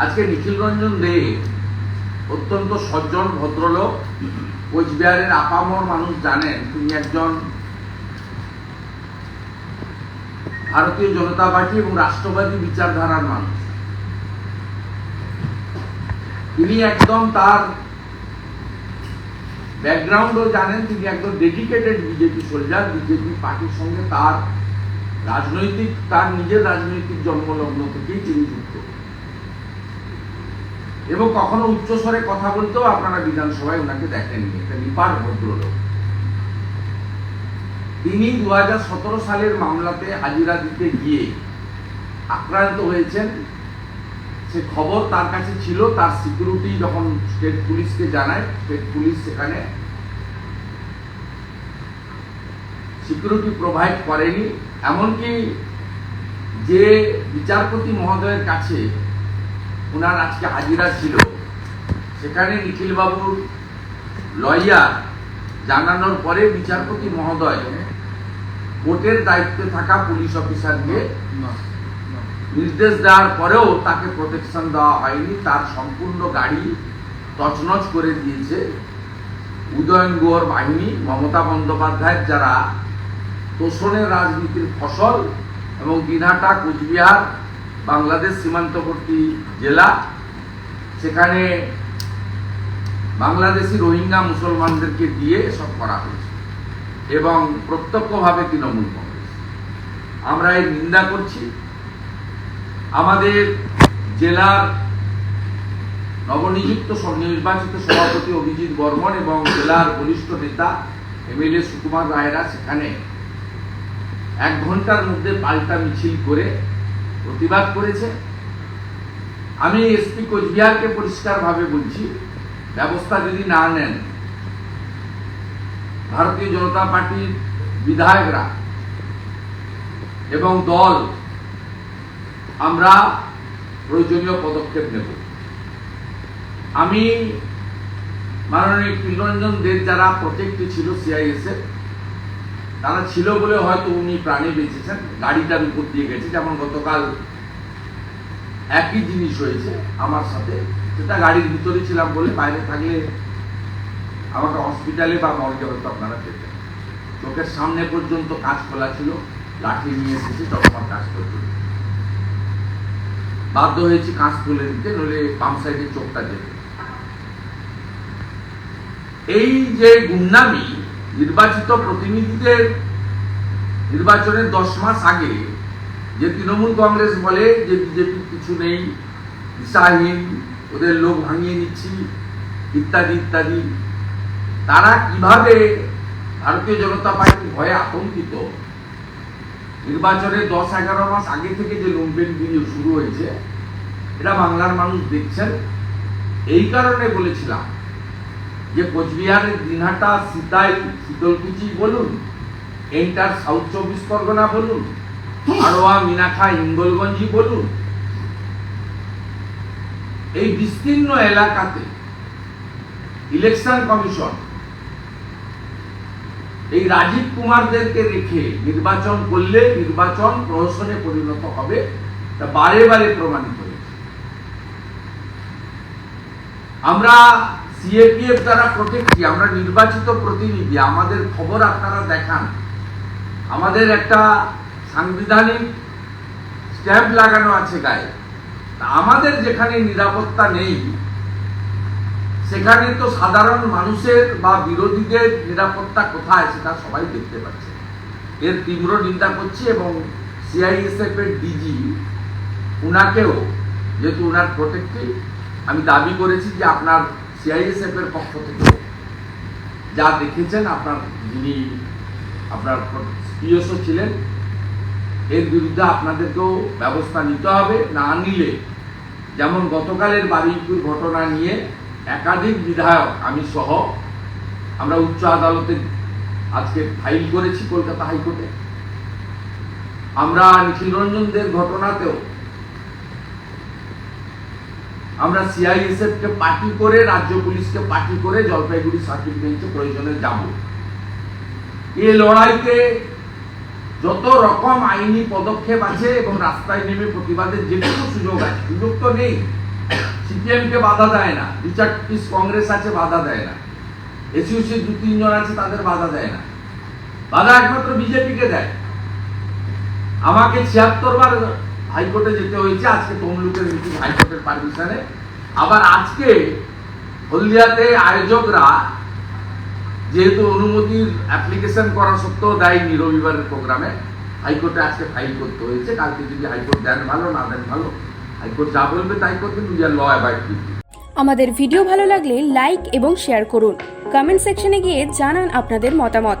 আজকে নিখিল রঞ্জন দে অত্যন্ত সজ্জন ভদ্রলোক, কোচবিহারের আপামর মানুষ জানেন তিনি একজন ভারতীয় জনতা পার্টি এবং রাষ্ট্রবাদী বিচারধারার মানুষ। তিনি একদম তার ব্যাকগ্রাউন্ডও জানেন, তিনি একদম ডেডিকেটেড বিজেপি সোলজার বিজেপি পার্টির সঙ্গে তার রাজনৈতিক, তার নিজের রাজনৈতিক জন্মলগ্ন থেকেই তিনি যুক্ত। এবং কখনো উচ্চস্বরে কথা বলতেও আপনারা বিধানসভায় ওনাকে দেখেননি, একটা নিপাট ভদ্রলোক। তিনি দু সালের মামলাতে হাজিরা দিতে গিয়ে আক্রান্ত হয়েছেন। সে খবর তার কাছে ছিল, তার সিকিউরিটি যখন স্টেট পুলিশকে জানায়, স্টেট পুলিশ সেখানে সিকিউরিটি প্রোভাইড করেনি। এমনকি যে বিচারপতি মহোদয়ের কাছে ওনার আজকে হাজিরা ছিল। সেখানে নিখিলবাবুর লয়ার জানানোর পরে বিচারপতি মহোদয় কোর্টের দায়িত্বে থাকা পুলিশ অফিসারকে নির্দেশ দেওয়ার পরেও তাকে প্রোটেকশন দেওয়া হয়নি। তার সম্পূর্ণ গাড়ি তছনছ করে দিয়েছে উদয়ন গুহর বাহিনী, মমতা বন্দ্যোপাধ্যায়ের যারা তোষণের রাজনীতির ফসল এবং দিনহাটা, কোচবিহার বাংলাদেশ সীমান্তবর্তী জেলা। সেখানে বাংলাদেশি রোহিঙ্গা মুসলমানদেরকে দিয়ে সব করা হয়েছে এবং প্রত্যক্ষভাবে তৃণমূল কংগ্রেস। আমরা এর নিন্দা করছি। আমাদের জেলার নবনিযুক্ত নির্বাচিত সভাপতি অভিজিৎ বর্মন এবং জেলার বরিষ্ঠ নেতা এমএলএ সুকুমার রায়রা সেখানে এক ঘণ্টার মধ্যে পাল্টা মিছিল করে প্রতিবাদ করেছে। আমি এসপি কোচবিহারকে পরিষ্কারভাবে বলছি, ব্যবস্থা যদি না নেন, ভারতীয় জনতা পার্টির বিধায়করা এবং দল, আমরা প্রয়োজনীয় পদক্ষেপ নেব। আমি মাননীয় কিরঞ্জন দেব যারা প্রজেক্টে ছিল সিআইএসএফ তারা ছিল বলে হয়তো উনি প্রাণে বেঁচেছেন গাড়িটার উপর দিয়ে গেছে, যেমন গতকাল একই জিনিস হয়েছে আমার সাথে। সেটা গাড়ির ভিতরে ছিলাম বলে বাইরে থাকলে আমাকে হসপিটালে বা মর্গে হয়তো আপনারা পেতেন চোখের সামনে পর্যন্ত কাজ খোলা ছিল, লাঠি নিয়ে এসেছি, তখন কাজ করতে বাধ্য হয়েছি কাঁচ তুলে দিতে, নইলে বাম সাইডে চোখটা যেত। এই যে গুন্ডামি নির্বাচিত প্রতিনিধিদের নির্বাচনের দশ মাস আগে যে তৃণমূল কংগ্রেস বলে যে বিজেপি কিছু নেই দিশাহীন ওদের লোক ভাঙিয়ে নিচ্ছি ইত্যাদি ইত্যাদি, তারা কীভাবে ভারতীয় জনতা পার্টির ভয়ে আতঙ্কিত? নির্বাচনের দশ, এগারো মাস আগে থেকে যে লুম্পেন ভিডিও শুরু হয়েছে, এটা বাংলার মানুষ দেখছেন। এই কারণে বলেছিলাম যে কোচবিহারের দিনহাটা, সিতাই, শীতলকুচি বলুন এন্টার সাউথ চব্বিশ পরগনা বলুন, আরোয়া মিনাখা হিঙ্গলগঞ্জি বলুন, এই বিস্তীর্ণ এলাকাতে ইলেকশন কমিশন এই রাজীব কুমারদেরকে রেখে নির্বাচন করলে নির্বাচন প্রহসনে পরিণত হবে, তা বারে বারে প্রমাণিত হয়েছে। আমরা সিএপিএফ দ্বারা প্রোটেক্টি আমরা নির্বাচিত প্রতিনিধি, আমাদের খবর আপনারা দেখান। আমাদের একটা সাংবিধানিক স্ট্যাম্প লাগানো আছে গায়ে। আমাদের যেখানে নিরাপত্তা নেই, সেখানে তো সাধারণ মানুষের বা বিরোধীদের নিরাপত্তা কোথায় সেটা সবাই দেখতে পাচ্ছে। এর তীব্র নিন্দা করছি এবং সিআইএসএফ এর ডিজি উনাকেও, যেহেতু উনার প্রোটেক্টিভ আমি দাবি করেছি যে আপনার সিআইএসএফ এর পক্ষ থেকে যা দেখেছেন, আপনার যিনি, আপনার পিএসও ছিলেন, এর বিরুদ্ধে আপনাদেরকেও ব্যবস্থা নিতে হবে। না নিলে, যেমন গতকালের বারুইপুর ঘটনা নিয়ে একাধিক বিধায়ক, আমি সহ, আমরা উচ্চ আদালতে আজকে ফাইল করেছি কলকাতা হাইকোর্টে। আমরা নিখিল রঞ্জন দের ঘটনাতেও আমরা সিআইএসএফ কে পার্টি করে, রাজ্য পুলিশকে পার্টি করে জলপাইগুড়ি সার্কিট বেঞ্চে প্রয়োজনে যাব। এই লড়াইতে যত রকম আইনি পদক্ষেপ আছে এবং রাস্তায় নেমে প্রতিবাদের যেটুকু সুযোগ আছে, সুযোগ তো নেই। সিপিএম কে বাধা দেয় না দু পিস কংগ্রেস আছে, বাধা দেয় না। এসইউসি দু তিনজন আছে, তাদের বাধা দেয় না। বাধা একমাত্র বিজেপিকে দেয়। আমাকে ছিয়াত্তর বার হাইকোর্টে যেতে হয়েছে, আজকে তমলুকের হাইকোর্টের পারমিশনে। আবার আজকে হলদিয়াতে আয়োজকরা যেহেতু অনুমতির অ্যাপ্লিকেশন করা সত্ত্বেও দেয়নি রবিবারের প্রোগ্রামে, হাইকোর্টে আজকে ফাইল করতে হয়েছে। কালকে যদি হাইকোর্ট দেন ভালো, না দেন ভালো, হাইকোর্ট যা বলবে তাই করবেন উই আর ল অ্যাবাইড আমাদের ভিডিও ভালো লাগলে লাইক এবং শেয়ার করুন। কমেন্ট সেকশনে গিয়ে জানান আপনাদের মতামত।